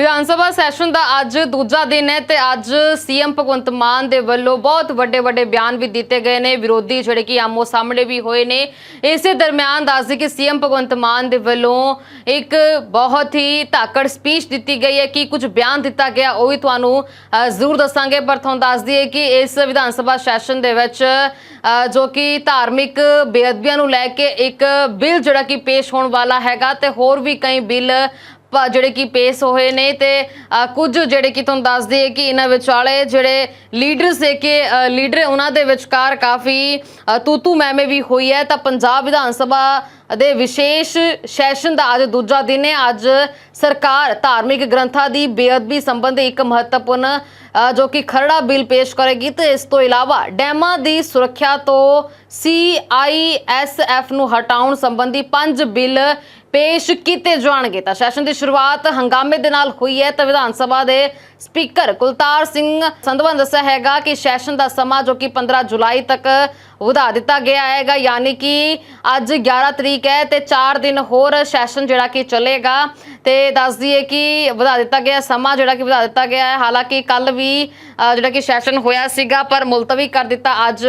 Vidhan Sabha session ਦਾ ਅੱਜ ਦੂਜਾ ਦਿਨ ਹੈ ਤੇ ਅੱਜ ਸੀਐਮ ਭਗਵੰਤ ਮਾਨ ਦੇ ਵੱਲੋਂ ਬਹੁਤ ਵੱਡੇ ਵੱਡੇ ਬਿਆਨ ਵੀ ਦਿੱਤੇ ਗਏ ਨੇ, ਵਿਰੋਧੀ ਜਿਹੜੇ ਕਿ ਆਮੋ ਸਾਹਮਣੇ ਵੀ ਹੋਏ ਨੇ। ਇਸੇ ਦਰਮਿਆਨ ਦੱਸਦੇ ਕਿ ਸੀਐਮ ਭਗਵੰਤ ਮਾਨ ਦੇ ਵੱਲੋਂ ਇੱਕ ਬਹੁਤ ਹੀ ਧਾਕੜ ਸਪੀਚ ਦਿੱਤੀ ਗਈ ਹੈ ਕਿ ਕੁਝ ਬਿਆਨ ਦਿੱਤਾ ਗਿਆ, ਉਹ ਵੀ ਤੁਹਾਨੂੰ ਜ਼ਰੂਰ ਦੱਸਾਂਗੇ। ਪਰ ਤੁਹਾਨੂੰ ਦੱਸ ਦਈਏ ਕਿ ਇਸ ਵਿਧਾਨ ਸਭਾ ਸੈਸ਼ਨ ਦੇ ਵਿੱਚ ਜੋ ਕਿ ਧਾਰਮਿਕ ਬੇਅਦਬੀਆਂ ਨੂੰ ਲੈ ਕੇ ਇੱਕ ਬਿੱਲ ਜਿਹੜਾ ਕਿ ਪੇਸ਼ ਹੋਣ ਵਾਲਾ ਹੈਗਾ ਤੇ ਹੋਰ ਵੀ ਕਈ ਬਿੱਲ ਜਿਹੜੇ ਕਿ ਪੇਸ਼ ਹੋਏ ਨੇ ਤੇ ਕੁਝ ਜਿਹੜੇ ਕਿ ਤੁਹਾਨੂੰ ਦੱਸ ਦਈਏ ਕਿ ਇਹਨਾਂ ਵਿਚਾਲੇ ਜਿਹੜੇ ਲੀਡਰਸ ਦੇ ਕਿ ਲੀਡਰ ਉਹਨਾਂ ਦੇ ਵਿਚਕਾਰ ਕਾਫੀ ਤੂਤੂ ਮੈਮੇ ਵੀ ਹੋਈ ਹੈ। ਤਾਂ ਪੰਜਾਬ ਵਿਧਾਨ ਸਭਾ ਦੇ ਵਿਸ਼ੇਸ਼ ਸੈਸ਼ਨ ਦਾ ਅੱਜ ਦੂਜਾ ਦਿਨ ਹੈ। ਅੱਜ ਸਰਕਾਰ ਧਾਰਮਿਕ ਗ੍ਰੰਥਾਂ ਦੀ ਬੇਅਦਬੀ ਸੰਬੰਧੀ ਇੱਕ ਮਹੱਤਵਪੂਰਨ ਜੋ ਕਿ ਖਰੜਾ ਬਿੱਲ ਪੇਸ਼ ਕਰੇਗੀ ਤੇ ਇਸ ਤੋਂ ਇਲਾਵਾ ਡੈਮਾਂ ਦੀ ਸੁਰੱਖਿਆ ਤੋਂ ਸੀਆਈਐਸਐਫ ਨੂੰ ਹਟਾਉਣ ਸੰਬੰਧੀ ਪੰਜ ਬਿੱਲ ਪੇਸ਼ ਕੀਤੇ ਜਾਣਗੇ। ਤਾਂ ਸੈਸ਼ਨ ਦੀ ਸ਼ੁਰੂਆਤ ਹੰਗਾਮੇ ਦੇ ਨਾਲ ਹੋਈ ਹੈ ਤਾਂ ਵਿਧਾਨ ਸਭਾ ਦੇ ਸਪੀਕਰ ਕੁਲਤਾਰ ਸਿੰਘ ਸੰਧਵਾ ਨੇ ਦੱਸਿਆ ਹੈਗਾ ਕਿ ਸੈਸ਼ਨ ਦਾ ਸਮਾਂ ਜੋ ਕਿ 15 ਜੁਲਾਈ ਤੱਕ ਵਧਾ ਦਿੱਤਾ ਗਿਆ ਹੈਗਾ, ਯਾਨੀ ਕਿ ਅੱਜ 11 ਤਰੀਕ ਹੈ ਤੇ 4 ਦਿਨ ਹੋਰ ਸੈਸ਼ਨ ਜਿਹੜਾ ਕਿ ਚੱਲੇਗਾ ਤੇ ਦੱਸ ਦਈਏ ਕਿ ਵਧਾ ਦਿੱਤਾ ਗਿਆ ਸਮਾਂ ਜਿਹੜਾ ਕਿ ਵਧਾ ਦਿੱਤਾ ਗਿਆ ਹੈ। ਹਾਲਾਂਕਿ ਕੱਲ ਵੀ ਜਿਹੜਾ ਕਿ ਸੈਸ਼ਨ ਹੋਇਆ ਸੀਗਾ, ਪਰ ਮੁਲਤਵੀ ਕਰ ਦਿੱਤਾ ਅੱਜ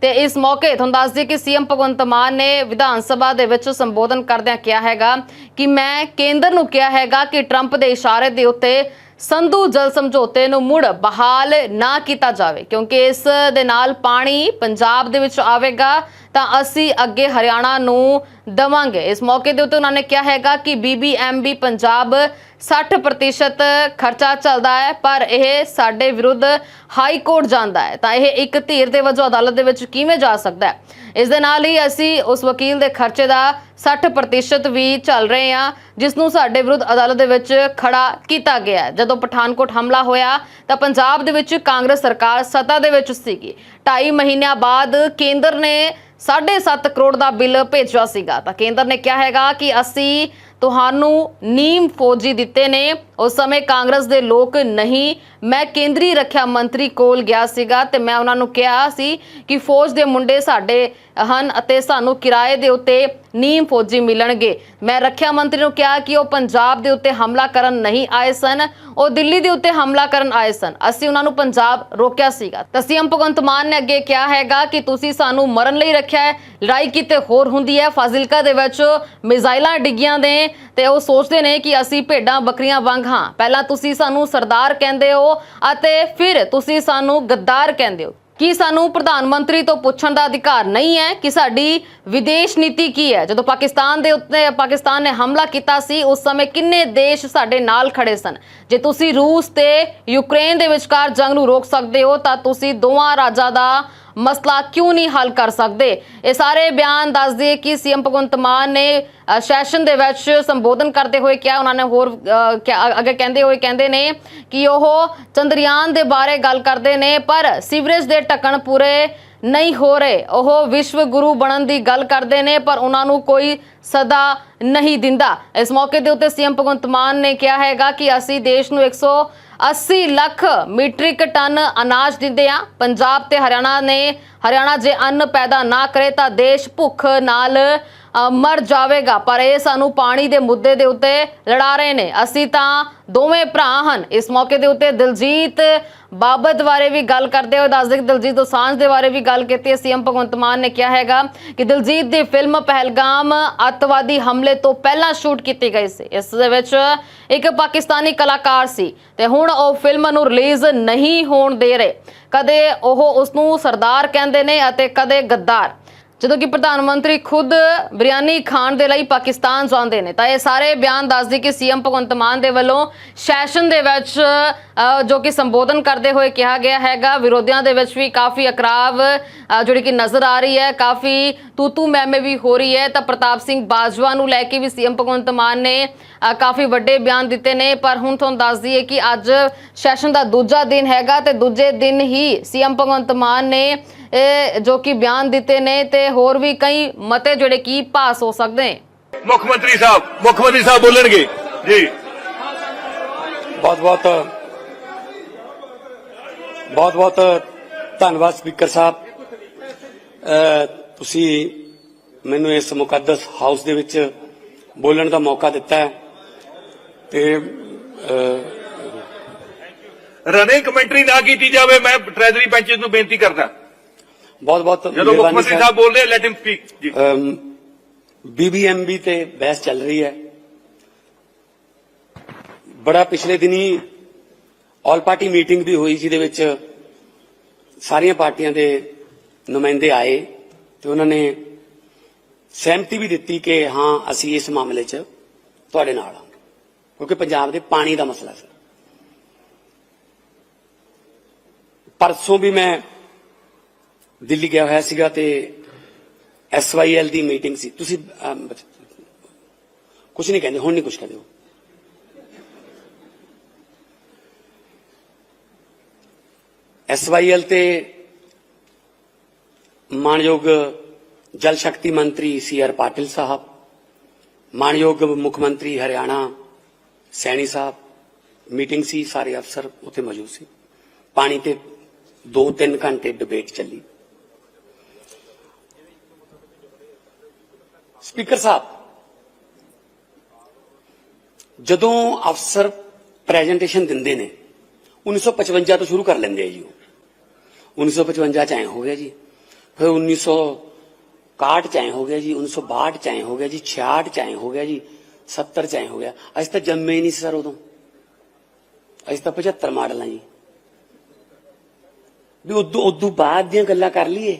ਤੇ ਇਸ ਮੌਕੇ ਤੁਹਾਨੂੰ ਦੱਸ ਦਈਏ ਕਿ ਸੀਐਮ ਭਗਵੰਤ ਮਾਨ ਨੇ ਵਿਧਾਨ ਸਭਾ ਦੇ ਵਿੱਚ ਸੰਬੋਧਨ ਕਰਦਿਆਂ ਕਿਹਾ ਹੈਗਾ ਕਿ ਮੈਂ ਕੇਂਦਰ ਨੂੰ ਕਿਹਾ ਹੈਗਾ ਕਿ ਟਰੰਪ ਦੇ ਇਸ਼ਾਰੇ ਦੇ ਉੱਤੇ ਸੰਧੂ ਜਲ ਸਮਝੌਤੇ ਨੂੰ ਮੁੜ ਬਹਾਲ ਨਾ ਕੀਤਾ ਜਾਵੇ, ਕਿਉਂਕਿ ਇਸ ਦੇ ਨਾਲ ਪਾਣੀ ਪੰਜਾਬ ਦੇ ਵਿੱਚ ਆਵੇਗਾ ਤਾਂ ਅਸੀਂ ਅੱਗੇ ਹਰਿਆਣਾ ਨੂੰ ਦਵਾਂਗੇ। ਇਸ ਮੌਕੇ ਦੇ ਉੱਤੇ ਉਹਨਾਂ ਨੇ ਕਿਹਾ ਹੈਗਾ ਕਿ ਬੀਬੀਐਮਬੀ ਪੰਜਾਬ 60% ਖਰਚਾ ਚੱਲਦਾ ਹੈ, ਪਰ ਇਹ ਸਾਡੇ ਵਿਰੁੱਧ ਹਾਈ ਕੋਰਟ ਜਾਂਦਾ ਹੈ। ਤਾਂ ਇਹ ਇੱਕ ਧੀਰ ਦੇ ਵਜੋਂ ਅਦਾਲਤ ਦੇ ਵਿੱਚ ਕਿਵੇਂ ਜਾ ਸਕਦਾ ਹੈ? ਇਸ ਦੇ ਨਾਲ ਹੀ ਅਸੀਂ ਉਸ ਵਕੀਲ ਦੇ ਖਰਚੇ ਦਾ 60% ਵੀ ਚੱਲ ਰਹੇ ਹਾਂ, ਜਿਸ ਨੂੰ ਸਾਡੇ ਵਿਰੁੱਧ ਅਦਾਲਤ ਦੇ ਵਿੱਚ ਖੜਾ ਕੀਤਾ ਗਿਆ ਜਦੋਂ ਪਠਾਨਕੋਟ ਹਮਲਾ ਹੋਇਆ, ਤਾਂ ਪੰਜਾਬ ਦੇ ਵਿੱਚ ਕਾਂਗਰਸ ਸਰਕਾਰ ਸੱਤਾ ਦੇ ਵਿੱਚ ਸੀਗੀ। 2.5 ਮਹੀਨਿਆਂ ਬਾਅਦ ਕੇਂਦਰ ਨੇ 7.5 ਕਰੋੜ ਦਾ ਬਿੱਲ ਭੇਜਿਆ ਸੀਗਾ। ਤਾਂ ਕੇਂਦਰ ਨੇ ਕਿਹਾ ਹੈਗਾ ਕਿ ਅਸੀਂ ਤੁਹਾਨੂੰ ਨੀਮ ਫੌਜੀ ਦਿੱਤੇ ਨੇ। ਉਸ ਸਮੇਂ ਕਾਂਗਰਸ ਦੇ ਲੋਕ ਨਹੀਂ। ਮੈਂ ਕੇਂਦਰੀ ਰੱਖਿਆ ਮੰਤਰੀ ਕੋਲ ਗਿਆ ਸੀਗਾ ਤੇ ਮੈਂ ਉਹਨਾਂ ਨੂੰ ਕਿਹਾ ਸੀ ਕਿ ਫੌਜ ਦੇ ਮੁੰਡੇ ਸਾਡੇ ਹਨ ਅਤੇ ਸਾਨੂੰ ਕਿਰਾਏ ਦੇ ਉੱਤੇ ਨੀਮ ਫੌਜੀ ਮਿਲਣਗੇ। ਮੈਂ ਰੱਖਿਆ ਮੰਤਰੀ ਨੂੰ ਕਿਹਾ ਕਿ ਉਹ ਪੰਜਾਬ ਦੇ ਉੱਤੇ ਹਮਲਾ ਕਰਨ ਨਹੀਂ ਆਏ ਸਨ। ਉਹ ਦਿੱਲੀ ਦੇ ਉੱਤੇ ਹਮਲਾ ਕਰਨ ਆਏ ਸਨ। ਅਸੀਂ ਉਹਨਾਂ ਨੂੰ ਪੰਜਾਬ ਰੋਕਿਆ ਸੀਗਾ। ਤਾਂ ਸੀਐਮ ਭਗਵੰਤ ਮਾਨ ਨੇ ਅੱਗੇ ਕਿਹਾ ਹੈਗਾ ਕਿ ਤੁਸੀਂ ਸਾਨੂੰ ਮਰਨ ਲਈ ਰੱਖਿਆ ਹੈ, ਲੜਾਈ ਕਿਤੇ ਹੋਰ ਹੁੰਦੀ ਹੈ। ਫਾਜ਼ਿਲਕਾ ਦੇ ਵਿੱਚ ਮਿਜ਼ਾਈਲਾਂ ਡਿੱਗੀਆਂ ਨੇ ਤੇ ਉਹ ਸੋਚਦੇ ਨੇ ਕਿ ਅਸੀਂ ਭੇਡਾਂ ਬੱਕਰੀਆਂ ਵਾਂਗ ਹਾਂ, ਪਹਿਲਾਂ ਤੁਸੀਂ ਸਾਨੂੰ ਸਰਦਾਰ ਕਹਿੰਦੇ ਹੋ ਅਤੇ ਫਿਰ ਤੁਸੀਂ ਸਾਨੂੰ ਗੱਦਾਰ ਕਹਿੰਦੇ ਹੋ। ਕੀ ਸਾਨੂੰ ਪ੍ਰਧਾਨ ਮੰਤਰੀ ਤੋਂ ਪੁੱਛਣ ਦਾ ਅਧਿਕਾਰ ਨਹੀਂ ਹੈ ਕਿ ਸਾਡੀ ਵਿਦੇਸ਼ ਨੀਤੀ ਕੀ ਹੈ? ਜਦੋਂ ਪਾਕਿਸਤਾਨ ਦੇ ਉੱਤੇ ਪਾਕਿਸਤਾਨ ਨੇ ਹਮਲਾ ਕੀਤਾ ਸੀ, ਉਸ ਸਮੇਂ ਕਿੰਨੇ ਦੇਸ਼ ਸਾਡੇ ਨਾਲ ਖੜੇ ਸਨ? ਜੇ ਤੁਸੀਂ ਰੂਸ ਤੇ ਯੂਕਰੇਨ ਦੇ ਵਿਚਕਾਰ ਜੰਗ ਨੂੰ ਰੋਕ ਸਕਦੇ ਹੋ, ਤਾਂ ਤੁਸੀਂ ਦੋਵਾਂ ਰਾਜਾਂ ਦਾ ਮਸਲਾ ਕਿਉਂ ਨਹੀਂ ਹੱਲ ਕਰ ਸਕਦੇ? ਇਹ ਸਾਰੇ ਬਿਆਨ ਦੱਸਦੇ ਕਿ ਸੀਐਮ ਭਗਵੰਤ ਮਾਨ ਨੇ ਸੈਸ਼ਨ ਦੇ ਵਿੱਚ ਸੰਬੋਧਨ ਕਰਦੇ ਹੋਏ ਕਿਹਾ, ਉਹਨਾਂ ਨੇ ਹੋਰ ਅੱਗੇ ਕਹਿੰਦੇ ਹੋਏ ਕਹਿੰਦੇ ਨੇ ਕਿ ਉਹ ਚੰਦਰਯਾਨ ਦੇ ਬਾਰੇ ਗੱਲ ਕਰਦੇ ਨੇ, ਪਰ ਸੀਵਰੇਜ ਦੇ ਢੱਕਣ ਪੂਰੇ ਨਹੀਂ ਹੋ ਰਹੇ। ਉਹ ਵਿਸ਼ਵ ਗੁਰੂ ਬਣਨ ਦੀ ਗੱਲ ਕਰਦੇ ਨੇ, ਪਰ ਉਹਨਾਂ ਨੂੰ ਕੋਈ ਸਦਾ ਨਹੀਂ ਦਿੰਦਾ। ਇਸ ਮੌਕੇ ਦੇ ਉੱਤੇ ਸੀਐਮ ਭਗਵੰਤ ਮਾਨ ਨੇ ਕਿਹਾ ਹੈਗਾ ਕਿ ਅਸੀਂ ਦੇਸ਼ ਨੂੰ 180 ਲੱਖ ਮੀਟ੍ਰਿਕ ਟਨ ਅਨਾਜ ਦਿੰਦੇ ਆ। ਪੰਜਾਬ ਤੇ ਹਰਿਆਣਾ ਨੇ, ਹਰਿਆਣਾ ਜੇ ਅੰਨ ਪੈਦਾ ਨਾ ਕਰੇ ਤਾਂ ਦੇਸ਼ ਭੁੱਖ ਨਾਲ ਮਰ ਜਾਵੇਗਾ, ਪਰ ਇਹ ਸਾਨੂੰ ਪਾਣੀ ਦੇ ਮੁੱਦੇ ਦੇ ਉੱਤੇ ਲੜਾ ਰਹੇ ਨੇ। ਅਸੀਂ ਤਾਂ ਦੋਵੇਂ ਭਰਾ ਹਨ। ਇਸ ਮੌਕੇ ਦੇ ਉੱਤੇ ਦਿਲਜੀਤ ਬਾਬਤ ਬਾਰੇ ਵੀ ਗੱਲ ਕਰਦੇ ਹੋਏ ਦੱਸਦੇ ਕਿ ਦਿਲਜੀਤ ਦੋਸਾਂਝ ਦੇ ਬਾਰੇ ਵੀ ਗੱਲ ਕੀਤੀ ਹੈ। ਸੀਐਮ ਭਗਵੰਤ ਮਾਨ ਨੇ ਕਿਹਾ ਹੈਗਾ ਕਿ ਦਿਲਜੀਤ ਦੀ ਫਿਲਮ ਪਹਿਲਗਾਮ ਅੱਤਵਾਦੀ ਹਮਲੇ ਤੋਂ ਪਹਿਲਾਂ ਸ਼ੂਟ ਕੀਤੀ ਗਈ ਸੀ। ਇਸ ਦੇ ਵਿੱਚ ਇੱਕ ਪਾਕਿਸਤਾਨੀ ਕਲਾਕਾਰ ਸੀ ਤੇ ਹੁਣ ਉਹ ਫਿਲਮ ਨੂੰ ਰਿਲੀਜ਼ ਨਹੀਂ ਹੋਣ ਦੇ ਰਹੇ। ਕਦੇ ਉਹ ਉਸ ਨੂੰ ਸਰਦਾਰ ਕਹਿੰਦੇ ਨੇ ਅਤੇ ਕਦੇ ਗੱਦਾਰ। ਜਦੋਂ ਕਿ ਪ੍ਰਧਾਨ ਮੰਤਰੀ ਖੁਦ ਬਿਰਿਆਨੀ ਖਾਣ ਦੇ ਲਈ ਪਾਕਿਸਤਾਨ ਜਾਂਦੇ ਨੇ, ਤਾਂ ਇਹ ਸਾਰੇ ਬਿਆਨ ਦੱਸਦੇ ਕਿ ਸੀਐਮ ਭਗਵੰਤ ਮਾਨ ਦੇ ਵੱਲੋਂ ਸੈਸ਼ਨ ਦੇ ਵਿੱਚ ਜੋ ਕਿ ਸੰਬੋਧਨ ਕਰਦੇ ਹੋਏ ਕਿਹਾ ਗਿਆ ਹੈਗਾ, ਵਿਰੋਧੀਆਂ ਦੇ ਵਿੱਚ ਵੀ ਕਾਫੀ ਅਕਰਾਵ ਜਿਹੜੀ ਕਿ ਨਜ਼ਰ ਆ ਰਹੀ ਹੈ, ਕਾਫੀ ਤੂਤੂ ਮੈਮੇ ਵੀ ਹੋ ਰਹੀ ਹੈ, ਤਾਂ ਪ੍ਰਤਾਪ ਸਿੰਘ ਬਾਜਵਾ ਨੂੰ ਲੈ ਕੇ ਵੀ ਸੀਐਮ ਭਗਵੰਤ ਮਾਨ ਨੇ ਕਾਫੀ ਵੱਡੇ ਬਿਆਨ ਦਿੱਤੇ ਨੇ, ਪਰ ਹੁਣ ਤੁਹਾਨੂੰ ਦੱਸ ਦਈਏ ਕਿ ਅੱਜ ਸੈਸ਼ਨ ਦਾ ਦੂਜਾ ਦਿਨ ਹੈਗਾ, ਤੇ ਦੂਜੇ ਦਿਨ ਹੀ ਸੀਐਮ ਭਗਵੰਤ ਮਾਨ ਨੇ ਜੋ ਕਿ ਬਿਆਨ ਦਿੱਤੇ ਨੇ, ਤੇ ਹੋਰ ਵੀ ਕਈ ਮਤੇ ਜਿਹੜੇ ਕੀ ਪਾਸ ਹੋ ਸਕਦੇ ਨੇ। ਮੁੱਖ ਮੰਤਰੀ ਸਾਹਿਬ ਮੁੱਖ ਮੰਤਰੀ ਸਾਹਿਬ ਬੋਲਣਗੇ। ਜੀ। ਬਹੁਤ ਬਹੁਤ ਬਹੁਤ ਬਹੁਤ ਧੰਨਵਾਦ ਸਪੀਕਰ ਸਾਹਿਬ। ਅ, ਤੁਸੀਂ ਮੈਨੂੰ ਇਸ ਮੁਕੱਦਸ ਹਾਊਸ ਦੇ ਵਿੱਚ ਬੋਲਣ ਦਾ ਮੌਕਾ ਦਿੱਤਾ ਹੈ। ਤੇ ਰਨਿੰਗ ਕਮੈਂਟਰੀ ਨਾ ਕੀਤੀ ਜਾਵੇ ਮੈਂ ਟ੍ਰੈਜਰੀ ਬੈਂਚਸ ਨੂੰ ਬੇਨਤੀ ਕਰਦਾ। ਬਹੁਤ ਬਹੁਤ ਜਦੋਂ ਮੁੱਖ ਮੰਤਰੀ ਸਾਹਿਬ ਬੋਲ ਰਹੇ ਲੈਟ ਹਿਮ ਸਪੀਕ ਜੀ। ਬੀਬੀਐਮਬੀ ਤੇ ਬਹਿਸ ਚੱਲ ਰਹੀ ਹੈ। ਬੜਾ ਪਿਛਲੇ ਦਿਨੀ ਆਲ ਪਾਰਟੀ ਮੀਟਿੰਗ ਵੀ ਹੋਈ ਜਿਹਦੇ ਵਿੱਚ ਸਾਰੀਆਂ ਪਾਰਟੀਆਂ ਦੇ ਨੁਮਾਇੰਦੇ ਆਏ ਤੇ ਉਹਨਾਂ ਨੇ ਸਹਿਮਤੀ ਵੀ ਦਿੱਤੀ ਕਿ ਹਾਂ ਅਸੀਂ ਇਸ ਮਾਮਲੇ 'ਚ ਤੁਹਾਡੇ ਨਾਲ ਹਾਂ ਕਿਉਂਕਿ ਪੰਜਾਬ ਦੇ ਪਾਣੀ ਦਾ ਮਸਲਾ ਸੀ। ਪਰਸੋਂ ਵੀ ਮੈਂ ਦਿੱਲੀ ਗਿਆ ਹੋਇਆ ਸੀਗਾ ਤੇ ਐਸਵਾਈਐਲ ਦੀ ਮੀਟਿੰਗ ਸੀ। ਤੁਸੀਂ ਕੁਝ ਨਹੀਂ ਕਹਿੰਦੇ, ਹੁਣ ਨਹੀਂ ਕੁਝ ਕਹਿੰਦੇ ਹੋ ਐਸਵਾਈਐਲ ਤੇ ਮਾਨਯੋਗ ਜਲ ਸ਼ਕਤੀ ਮੰਤਰੀ ਸੀ ਆਰ ਪਾਟਿਲ ਸਾਹਿਬ, ਮਾਨਯੋਗ ਮੁੱਖ ਮੰਤਰੀ ਹਰਿਆਣਾ ਸੈਣੀ ਸਾਹਿਬ, ਮੀਟਿੰਗ ਸੀ, ਸਾਰੇ ਅਫਸਰ ਉੱਥੇ ਮੌਜੂਦ ਸੀ। ਪਾਣੀ ਤੇ 2-3 ਘੰਟੇ ਡਿਬੇਟ ਚੱਲੀ। ਸਪੀਕਰ ਸਾਹਿਬ, ਜਦੋਂ ਅਫਸਰ ਪ੍ਰੈਜੈਂਟੇਸ਼ਨ ਦਿੰਦੇ ਨੇ 1955 ਤੋਂ ਸ਼ੁਰੂ ਕਰ ਲੈਂਦੇ ਆ ਜੀ ਉਹ। 1955 ਚ ਐ ਹੋ ਗਿਆ ਜੀ। ਫਿਰ 1961 ਚ ਐ ਹੋ ਗਿਆ ਜੀ 1962 ਚ ਐ ਹੋ ਗਿਆ ਜੀ 66 ਚ ਐ ਹੋ ਗਿਆ ਜੀ 70 ਚ ਐ ਹੋ ਗਿਆ। ਅਸੀਂ ਤਾਂ ਜੰਮੇ ਹੀ ਨਹੀਂ ਸੀ ਸਰ ਉਦੋਂ। ਅਸੀਂ ਤਾਂ 75 ਮਾਡਲ ਆ ਜੀ। ਵੀ ਉਦੋਂ ਉਦੋਂ ਬਾਅਦ ਦੀਆਂ ਗੱਲਾਂ ਕਰ ਲਈਏ,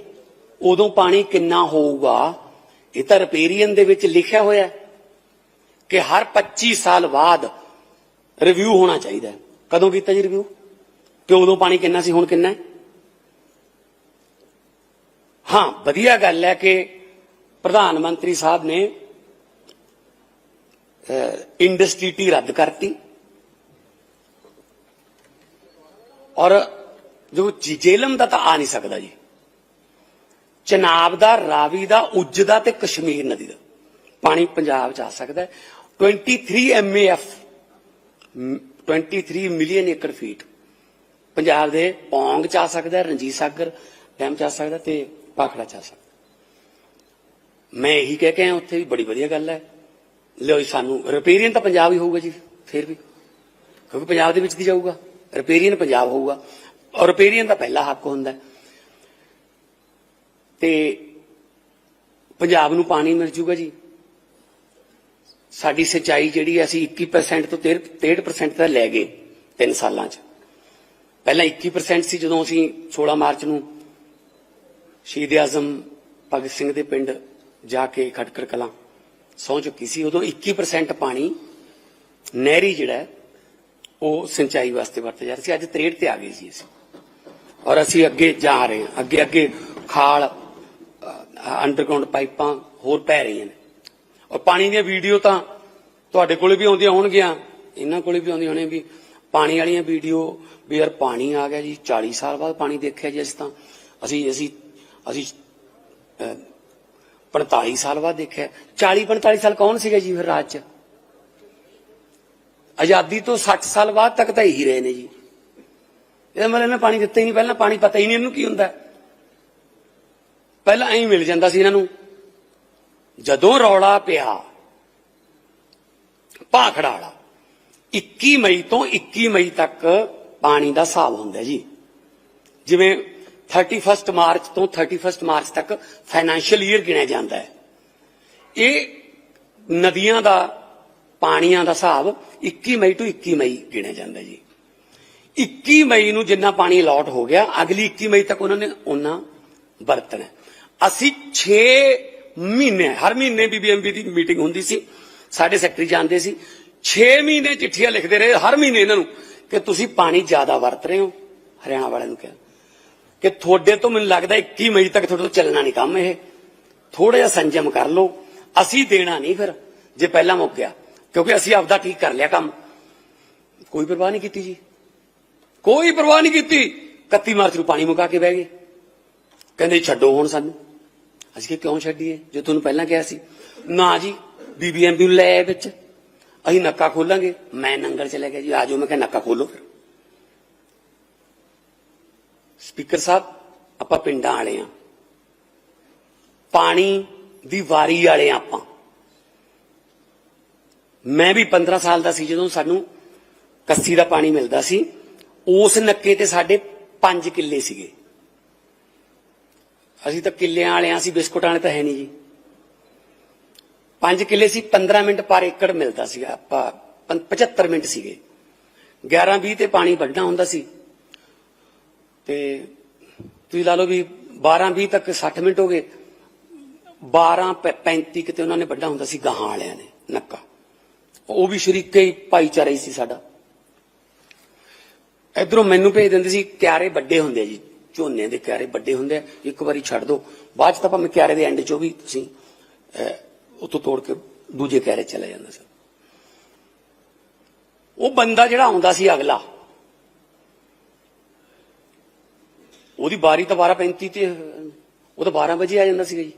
ਉਦੋਂ ਪਾਣੀ ਕਿੰਨਾ ਹੋਊਗਾ? ਇਹ ਤਾਂ ਰਿਪੇਰੀਅਨ ਦੇ ਵਿੱਚ ਲਿਖਿਆ ਹੋਇਆ ਕਿ ਹਰ 25 ਸਾਲ ਬਾਅਦ ਰਿਵਿਊ ਹੋਣਾ ਚਾਹੀਦਾ ਕਦੋਂ ਕੀਤਾ ਜੀ ਰਿਵਿਊ ਕਿ ਉਦੋਂ ਪਾਣੀ ਕਿੰਨਾ ਸੀ, ਹੁਣ ਕਿੰਨਾ ਹੈ? ਹਾਂ, ਵਧੀਆ ਗੱਲ ਹੈ ਕਿ ਪ੍ਰਧਾਨ ਮੰਤਰੀ ਸਾਹਿਬ ਨੇ ਇੰਡਸਟ੍ਰੀਟੀ ਰੱਦ ਕਰਤੀ। ਔਰ ਜੋ ਜੀ- ਜੇਲਮ ਦਾ ਤਾਂ ਆ ਨਹੀਂ ਸਕਦਾ ਜੀ। ਚਨਾਬ ਦਾ, ਰਾਵੀ ਦਾ, ਉੱਜ ਦਾ ਤੇ ਕਸ਼ਮੀਰ ਨਦੀ ਦਾ। ਪਾਣੀ ਪੰਜਾਬ ਚ ਆ ਸਕਦਾ ਹੈ। 23 MAF 23 million acre feet Punjab ਦੇ ਪੌਂਗ ਚ ਆ ਸਕਦਾ ਰਣਜੀਤ ਸਾਗਰ ਡੈਮ ਚ ਆ ਸਕਦਾ ਤੇ ਪਾਖੜਾ ਚ ਆ ਸਕਦਾ ਮੈਂ ਇਹੀ ਕਹਿ ਕੇ ਆਇਆ, ਉੱਥੇ ਵੀ ਬੜੀ ਵਧੀਆ ਗੱਲ ਹੈ। ਲਿਓ ਸਾਨੂੰ ਰਿਪੇਰੀਅਨ ਤਾਂ ਪੰਜਾਬ ਹੀ ਹੋਊਗਾ ਜੀ, ਫਿਰ ਵੀ। ਕਿਉਂਕਿ ਪੰਜਾਬ ਦੇ ਵਿੱਚ ਦੀ ਜਾਊਗਾ। ਰਿਪੇਰੀਅਨ ਪੰਜਾਬ ਹੋਊਗਾ। ਔਰ ਰਿਪੇਰੀਅਨ ਦਾ ਪਹਿਲਾ ਹੱਕ ਹੁੰਦਾ ਹੈ। ਤੇ ਪੰਜਾਬ ਨੂੰ ਪਾਣੀ ਮਿਲ ਜੂਗਾ ਜੀ। ਸਾਡੀ ਸਿੰਚਾਈ ਜਿਹੜੀ ਅਸੀਂ 21% ਤੋਂ 63% ਤੱਕ ਲੈ ਗਏ 3 ਸਾਲਾਂ 'ਚ। ਪਹਿਲਾਂ 21% ਸੀ ਜਦੋਂ ਅਸੀਂ 16 ਮਾਰਚ ਨੂੰ ਸ਼ਹੀਦ ਆਜ਼ਮ ਭਗਤ ਸਿੰਘ ਦੇ ਪਿੰਡ ਜਾ ਕੇ ਖਟਕੜ ਕਲਾਂ ਸੌ ਚੁੱਕੀ ਸੀ, ਉਦੋਂ 21% ਪਾਣੀ ਨਹਿਰੀ ਜਿਹੜਾ ਉਹ ਸਿੰਚਾਈ ਵਾਸਤੇ ਵਰਤਿਆ ਜਾ ਰਿਹਾ ਸੀ। ਅੱਜ 63 ਤੇ ਆ ਗਏ ਸੀ ਅਸੀਂ। ਔਰ ਅਸੀਂ ਅੱਗੇ ਜਾ ਰਹੇ ਹਾਂ। ਅੱਗੇ ਅੱਗੇ ਖਾਲ ਅੰਡਰਗਰਾਉਂਡ ਪਾਈਪਾਂ ਹੋਰ ਪੈ ਰਹੀਆਂ ਨੇ। ਔਰ ਪਾਣੀ ਦੀਆਂ ਵੀਡੀਓ ਤਾਂ ਤੁਹਾਡੇ ਕੋਲੇ ਵੀ ਆਉਂਦੀਆਂ ਹੋਣਗੀਆਂ ਇਹਨਾਂ ਕੋਲੇ ਵੀ ਆਉਂਦੀਆਂ ਹੋਣੀਆਂ ਵੀ। ਪਾਣੀ ਵਾਲੀਆਂ ਵੀਡੀਓ ਵੀ ਯਾਰ ਪਾਣੀ ਆ ਗਿਆ ਜੀ 40 ਸਾਲ ਬਾਅਦ ਪਾਣੀ ਦੇਖਿਆ ਜੀ ਅਸੀਂ ਤਾਂ। ਅਸੀਂ ਅਸੀਂ ਅਸੀਂ ਅਹ, 45 ਸਾਲ ਬਾਅਦ ਦੇਖਿਆ। 40 45 ਸਾਲ ਕੌਣ ਸੀਗਾ ਜੀ ਫਿਰ ਰਾਜ 'ਚ? ਆਜ਼ਾਦੀ ਤੋਂ 60 ਸਾਲ ਬਾਅਦ ਤੱਕ ਤਾਂ ਇਹੀ ਰਹੇ ਨੇ ਜੀ। ਇਹਦਾ ਮਤਲਬ ਇਹਨੇ ਪਾਣੀ ਦਿੱਤਾ ਹੀ ਨਹੀਂ ਪਹਿਲਾਂ ਪਾਣੀ ਪਤਾ ਹੀ ਨਹੀਂ ਇਹਨੂੰ ਕੀ ਹੁੰਦਾ। ਪਹਿਲਾਂ ਐਂ ਮਿਲ ਜਾਂਦਾ ਸੀ ਇਹਨਾਂ ਨੂੰ। ਜਦੋਂ ਰੌਲਾ ਪਿਆ, ਭਾਖੜਾ ਵਾਲਾ 21 ਮਈ ਤੋਂ 21 ਮਈ ਤੱਕ ਪਾਣੀ ਦਾ ਹਿਸਾਬ ਹੁੰਦਾ ਜੀ। ਜਿਵੇਂ 31 ਮਾਰਚ ਤੋਂ 31 ਮਾਰਚ ਤੱਕ ਫਾਈਨੈਂਸ਼ੀਅਲ ਈਅਰ ਗਿਣਿਆ ਜਾਂਦਾ ਹੈ। ਇਹ ਨਦੀਆਂ ਦਾ, ਪਾਣੀਆਂ ਦਾ ਹਿਸਾਬ 21 ਮਈ ਤੋਂ 21 ਮਈ ਗਿਣਿਆ ਜਾਂਦਾ ਜੀ। 21 ਮਈ ਨੂੰ ਜਿੰਨਾ ਪਾਣੀ ਅਲਾਟ ਹੋ ਗਿਆ, ਅਗਲੀ 21 ਮਈ ਤੱਕ ਉਹਨਾਂ ਨੇ ਉਹਨਾਂ ਵਰਤਣਾ ਅਸੀਂ 6 ਮਹੀਨੇ, ਹਰ ਮਹੀਨੇ ਬੀਬੀਐਮਬੀ ਦੀ ਮੀਟਿੰਗ ਹੁੰਦੀ ਸੀ, ਸਾਡੇ ਸੈਕਟਰੀ ਜਾਂਦੇ ਸੀ। 6 ਮਹੀਨੇ ਚਿੱਠੀਆਂ ਲਿਖਦੇ ਰਹੇ, ਹਰ ਮਹੀਨੇ ਇਹਨਾਂ ਨੂੰ ਕਿ ਤੁਸੀਂ ਪਾਣੀ ਜ਼ਿਆਦਾ ਵਰਤ ਰਹੇ ਹੋ, ਹਰਿਆਣਾ ਵਾਲਿਆਂ ਨੂੰ ਕਿਹਾ। ਕਿ ਤੁਹਾਡੇ ਤੋਂ ਮੈਨੂੰ ਲੱਗਦਾ 21 ਮਈ ਤੱਕ ਤੁਹਾਡੇ ਤੋਂ ਚੱਲਣਾ ਨਹੀਂ ਕੰਮ ਇਹ। ਥੋੜਾ ਜਿਹਾ ਸੰਜਮ ਕਰ ਲਓ, ਅਸੀਂ ਦੇਣਾ ਨਹੀਂ ਫਿਰ, ਜੇ ਪਹਿਲਾਂ ਮੁੱਕ ਗਿਆ, ਕਿਉਂਕਿ ਅਸੀਂ ਆਪਦਾ ਠੀਕ ਕਰ ਲਿਆ ਕੰਮ। ਕੋਈ ਪਰਵਾਹ ਨਹੀਂ ਕੀਤੀ ਜੀ। ਕੋਈ ਪਰਵਾਹ ਨਹੀਂ ਕੀਤੀ 31 ਮਾਰਚ ਨੂੰ ਪਾਣੀ ਮੁਕਾ ਕੇ ਬਹਿ ਗਏ। ਕਹਿੰਦੇ ਛੱਡੋ ਹੁਣ ਸਾਨੂੰ। ਅਸੀਂ ਕਿਹਾ ਕਿਉਂ ਛੱਡੀਏ? ਜੇ ਤੁਹਾਨੂੰ ਪਹਿਲਾਂ ਕਿਹਾ ਸੀ। ਨਾ ਜੀ ਬੀਬੀਐਮਬੀ ਨੂੰ ਲੈ ਆਏ ਵਿੱਚ। ਅਸੀਂ ਨੱਕਾ ਖੋਲਾਂਗੇ। ਮੈਂ ਨੰਗਲ ਚਲੇ ਗਿਆ ਜੀ। ਆਜੋ ਮੈਂ ਕਿਹਾ ਨੱਕਾ ਖੋਲੋ ਫਿਰ। ਸਪੀਕਰ ਸਾਹਿਬ, ਆਪਾਂ ਪਿੰਡਾਂ ਵਾਲੇ ਆ। ਪਾਣੀ ਦੀ ਵਾਰੀ ਵਾਲੇ ਆਂ ਆਪਾਂ। ਮੈਂ ਵੀ 15 ਸਾਲ ਦਾ ਸੀ ਜਦੋਂ ਸਾਨੂੰ ਕੱਸੀ ਦਾ ਪਾਣੀ ਮਿਲਦਾ ਸੀ। ਉਸ ਨੱਕੇ ਤੇ ਸਾਡੇ 5 ਕਿੱਲੇ ਸੀਗੇ। ਅਸੀਂ ਤਾਂ ਕਿੱਲਿਆਂ ਵਾਲਿਆਂ ਸੀ, ਬਿਸਕੁਟਾਂ ਵਾਲੇ ਤਾਂ ਹੈ ਨਹੀਂ ਜੀ। 5 ਕਿੱਲੇ ਸੀ 15 ਮਿੰਟ ਪਰ ਏਕੜ ਮਿਲਦਾ ਸੀਗਾ। ਆਪਾਂ ਪੰ- 75 ਮਿੰਟ ਸੀਗੇ। 11 20 ਤੇ ਪਾਣੀ ਵੱਢਣਾ ਹੁੰਦਾ ਸੀ। ਤੇ ਤੁਸੀਂ ਲਾ ਲਓ ਵੀ 12 20 ਤੱਕ 60 ਮਿੰਟ ਹੋ ਗਏ। 12 ਪ- 35 ਕਿਤੇ ਉਹਨਾਂ ਨੇ ਵੱਢਣਾ ਹੁੰਦਾ ਸੀ, ਗਾਹਾਂ ਵਾਲਿਆਂ ਨੇ, ਨੱਕਾ। ਉਹ ਵੀ ਸ਼ਰੀਕੇ ਹੀ ਭਾਈਚਾਰਾ ਹੀ ਸੀ ਸਾਡਾ। ਇਧਰੋਂ ਮੈਨੂੰ ਭੇਜ ਦਿੰਦੇ ਸੀ, ਕਿਆਰੇ ਵੱਡੇ ਹੁੰਦੇ ਜੀ। ਝੋਨੇ ਦੇ ਕਿਆਰੇ ਵੱਡੇ ਹੁੰਦੇ ਆ, ਇੱਕ ਵਾਰੀ ਛੱਡ ਦਿਓ ਬਾਅਦ ਚ ਤਾਂ ਭਾਵੇਂ ਕਿਆਰੇ ਦੇ ਐਂਡ ਚੋਂ ਵੀ ਤੁਸੀਂ ਉੱਥੋਂ ਤੋੜ ਕੇ ਦੂਜੇ ਕਿਆਰੇ ਚਲਾ ਜਾਂਦਾ ਸੀ। ਉਹ ਬੰਦਾ ਜਿਹੜਾ ਆਉਂਦਾ ਸੀ ਅਗਲਾ, ਉਹਦੀ ਬਾਰੀ ਤਾਂ 12:35 ਤੇ, ਉਹ ਤਾਂ 12 ਵਜੇ ਆ ਜਾਂਦਾ ਸੀਗਾ ਜੀ।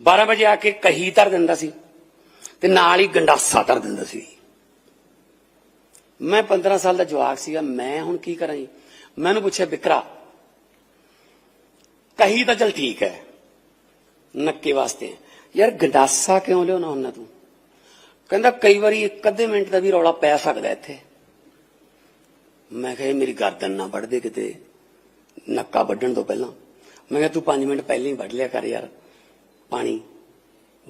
12 ਵਜੇ ਆ ਕੇ ਕਹੀ ਧਰ ਦਿੰਦਾ ਸੀ ਤੇ ਨਾਲ ਹੀ ਗੰਡਾਸਾ ਧਰ ਦਿੰਦਾ ਸੀ। ਮੈਂ 15 ਸਾਲ ਦਾ ਜਵਾਕ ਸੀਗਾ, ਮੈਂ ਹੁਣ ਕੀ ਕਰਾਂ ਜੀ? ਮੈਂ ਉਹਨੂੰ ਪੁੱਛਿਆ, ਬਿਕਰਾ ਕਹੀ ਤਾਂ ਚਲ ਠੀਕ ਹੈ। ਨੱਕੇ ਵਾਸਤੇ। ਯਾਰ ਗੰਡਾਸਾ ਕਿਉਂ ਲਿਆਉਣਾ ਹੁੰਦਾ ਤੂੰ? ਕਹਿੰਦਾ ਕਈ ਵਾਰੀ ਇੱਕ ਅੱਧੇ ਮਿੰਟ ਦਾ ਵੀ ਰੌਲਾ ਪੈ ਸਕਦਾ ਇੱਥੇ। ਮੈਂ ਕਿਹਾ ਮੇਰੀ ਗਰਦਨ ਨਾ ਵੱਢ ਦੇ ਕਿਤੇ। ਨੱਕਾ ਵੱਢਣ ਤੋਂ ਪਹਿਲਾਂ। ਮੈਂ ਕਿਹਾ ਤੂੰ 5 ਮਿੰਟ ਪਹਿਲਾਂ ਹੀ ਵੱਢ ਲਿਆ ਕਰ ਯਾਰ। ਪਾਣੀ।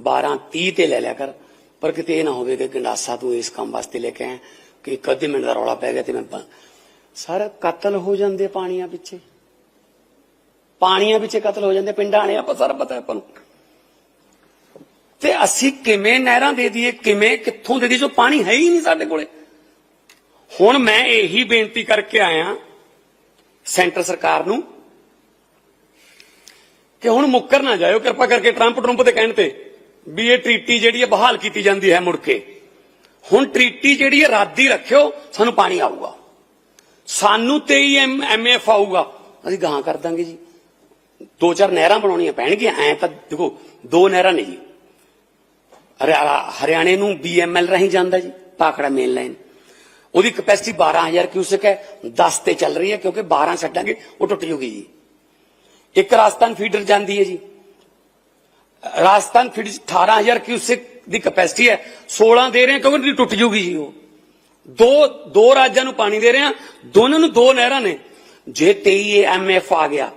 12 30 ਤੇ ਲੈ ਲਿਆ ਕਰ। ਪਰ ਕਿਤੇ ਇਹ ਨਾ ਹੋਵੇ ਕਿ ਗੰਡਾਸਾ ਤੂੰ ਇਸ ਕੰਮ ਵਾਸਤੇ ਲੈ ਕੇ ਆਇਆ ਕਿ ਇੱਕ ਅੱਧੇ ਮਿੰਟ ਦਾ ਰੌਲਾ ਪੈ ਗਿਆ ਤੇ ਮੈਂ ਪ- ਸਰ ਕਤਲ ਹੋ ਜਾਂਦੇ ਪਾਣੀਆਂ ਪਿੱਛੇ। ਪਾਣੀਆਂ ਵਿੱਚ ਕਤਲ ਹੋ ਜਾਂਦੇ, ਪਿੰਡਾਂ ਨੇ ਆਪਾਂ ਸਾਰਾ ਪਤਾ ਆਪਾਂ ਨੂੰ। ਤੇ ਅਸੀਂ ਕਿਵੇਂ ਨਹਿਰਾਂ ਦੇ ਦਈਏ, ਕਿਵੇਂ, ਕਿੱਥੋਂ ਦੇ ਦਈਏ, ਜੋ ਪਾਣੀ ਹੈ ਹੀ ਨਹੀਂ ਸਾਡੇ ਕੋਲੇ। ਹੁਣ ਮੈਂ ਇਹੀ ਬੇਨਤੀ ਕਰਕੇ ਆਇਆ, ਸੈਂਟਰ ਸਰਕਾਰ ਨੂੰ, ਕਿ ਹੁਣ ਮੁੱਕਰ ਨਾ ਜਾਇਓ, ਕਿਰਪਾ ਕਰਕੇ ਟਰੰਪ ਟਰੰਪ ਦੇ ਕਹਿਣ ਤੇ, ਵੀ ਇਹ ਟ੍ਰੀਟੀ ਜਿਹੜੀ ਹੈ ਬਹਾਲ ਕੀਤੀ ਜਾਂਦੀ ਹੈ ਮੁੜ ਕੇ। ਹੁਣ ਟ੍ਰੀਟੀ ਜਿਹੜੀ ਹੈ ਰਾਦੀ ਰੱਖਿਓ, ਸਾਨੂੰ ਪਾਣੀ ਆਊਗਾ। ਸਾਨੂੰ 23 ਐਮਐਫ ਆਊਗਾ। ਅਸੀਂ ਗਾਂ ਕਰ ਦਾਂਗੇ ਜੀ। ਦੋ ਚਾਰ ਨਹਿਰਾਂ ਬਣਾਉਣੀਆਂ ਪੈਣਗੀਆਂ, ਐ ਤਾਂ ਦੇਖੋ, ਦੋ ਨਹਿਰਾਂ ਨੇ ਜੀ। ਹਰਿਆ- ਹਰਿਆਣੇ ਨੂੰ ਬੀਐਮਐਲ ਰਾਹੀਂ ਜਾਂਦਾ ਜੀ ਪਾਖੜਾ ਮੇਨ ਲਾਈਨ ਉਹਦੀ ਕਪੈਸਿਟੀ 12000 ਕਿਊਸਕ ਹੈ 10 ਤੇ ਚੱਲ ਰਹੀ ਹੈ, ਕਿਉਂਕਿ 12 ਛੱਡਾਂਗੇ, ਉਹ ਟੁੱਟ ਜੂਗੀ ਜੀ। ਇੱਕ ਰਾਜਸਥਾਨ ਫੀਡਰ ਜਾਂਦੀ ਹੈ ਜੀ। ਰਾਜਸਥਾਨ ਫੀਡਰ 18000 ਕਿਊਸਕ ਦੀ ਕਪੈਸਿਟੀ ਹੈ 16 ਦੇ ਰਹੇ ਕਿਉਂਕਿ ਟੁੱਟ ਜੂਗੀ ਜੀ ਉਹ। ਦੋ ਦੋ ਰਾਜਾਂ ਨੂੰ ਪਾਣੀ ਦੇ ਰਹੇ ਹਾਂ, ਦੋਨਾਂ ਨੂੰ ਦੋ ਨਹਿਰਾਂ ਨੇ। ਜੇ 23 ਐਮਐਫ ਆ ਗਿਆ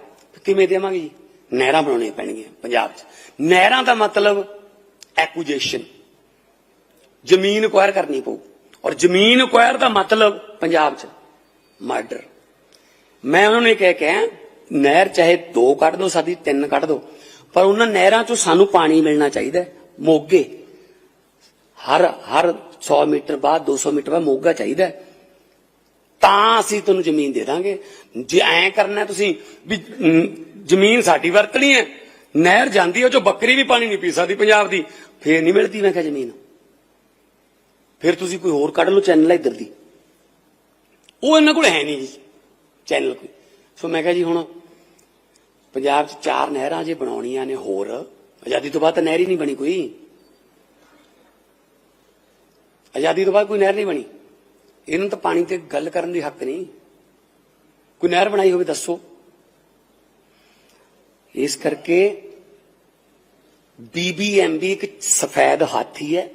ਕਿਵੇਂ ਦੇਵਾਂਗੇ ਜੀ? ਨਹਿਰਾਂ ਬਣਾਉਣੀਆਂ ਪੈਣਗੀਆਂ ਪੰਜਾਬ 'ਚ। ਨਹਿਰਾਂ ਦਾ ਮਤਲਬ ਐਕੁਜੀਸ਼ਨ ਜ਼ਮੀਨ ਅਕਵਾਇਰ ਕਰਨੀ ਪਊ। ਔਰ ਜ਼ਮੀਨ ਅਕਵਾਇਰ ਦਾ ਮਤਲਬ ਪੰਜਾਬ 'ਚ ਮਰਡਰ ਮੈਂ ਉਹਨਾਂ ਨੂੰ ਇਹ ਕਹਿ ਕੇ ਨਹਿਰ ਚਾਹੇ ਦੋ ਕੱਢ ਦੋ ਸਾਡੀ, ਤਿੰਨ ਕੱਢ ਦੋ, ਪਰ ਉਹਨਾਂ ਨਹਿਰਾਂ 'ਚੋਂ ਸਾਨੂੰ ਪਾਣੀ ਮਿਲਣਾ ਚਾਹੀਦਾ ਮੋਗੇ। ਹਰ ਹਰ 100 ਮੀਟਰ ਬਾਅਦ 200 ਮੀਟਰ ਬਾਅਦ ਮੋਗਾ ਚਾਹੀਦਾ ਤਾਂ ਅਸੀਂ ਤੁਹਾਨੂੰ ਜ਼ਮੀਨ ਦੇ ਦਾਂਗੇ। ਜੇ ਐਂ ਕਰਨਾ ਤੁਸੀਂ ਵੀ ਜ਼ਮੀਨ ਸਾਡੀ ਵਰਤਣੀ ਹੈ, ਨਹਿਰ ਜਾਂਦੀ ਹੈ, ਉਹ ਚੋਂ ਬੱਕਰੀ ਵੀ ਪਾਣੀ ਨਹੀਂ ਪੀ ਸਕਦੀ ਪੰਜਾਬ ਦੀ, ਫੇਰ ਨਹੀਂ ਮਿਲਦੀ। ਮੈਂ ਕਿਹਾ ਜ਼ਮੀਨ। ਫਿਰ ਤੁਸੀਂ ਕੋਈ ਹੋਰ ਕੱਢ ਲਓ ਚੈਨਲ ਇੱਧਰ ਦੀ। ਉਹ ਇਹਨਾਂ ਕੋਲ ਹੈ ਨਹੀਂ ਜੀ ਚੈਨਲ ਕੋਈ। ਸੋ ਮੈਂ ਕਿਹਾ ਜੀ ਹੁਣ ਪੰਜਾਬ 'ਚ ਚਾਰ ਨਹਿਰਾਂ ਜੇ ਬਣਾਉਣੀਆਂ ਨੇ ਹੋਰ, ਆਜ਼ਾਦੀ ਤੋਂ ਬਾਅਦ ਤਾਂ ਨਹਿਰ ਹੀ ਨਹੀਂ ਬਣੀ ਕੋਈ। ਆਜ਼ਾਦੀ ਤੋਂ ਬਾਅਦ ਕੋਈ ਨਹਿਰ ਨਹੀਂ ਬਣੀ। ਇਹਨਾਂ ਤਾਂ ਪਾਣੀ ਤੇ ਗੱਲ ਕਰਨ ਦੀ ਹੱਕ ਨਹੀਂ। ਕੋਈ ਨਹਿਰ ਬਣਾਈ ਹੋਵੇ ਦੱਸੋ। ਇਸ ਕਰਕੇ ਬੀਬੀਐਮਬੀ ਇੱਕ ਸਫੈਦ ਹਾਥੀ ਹੈ।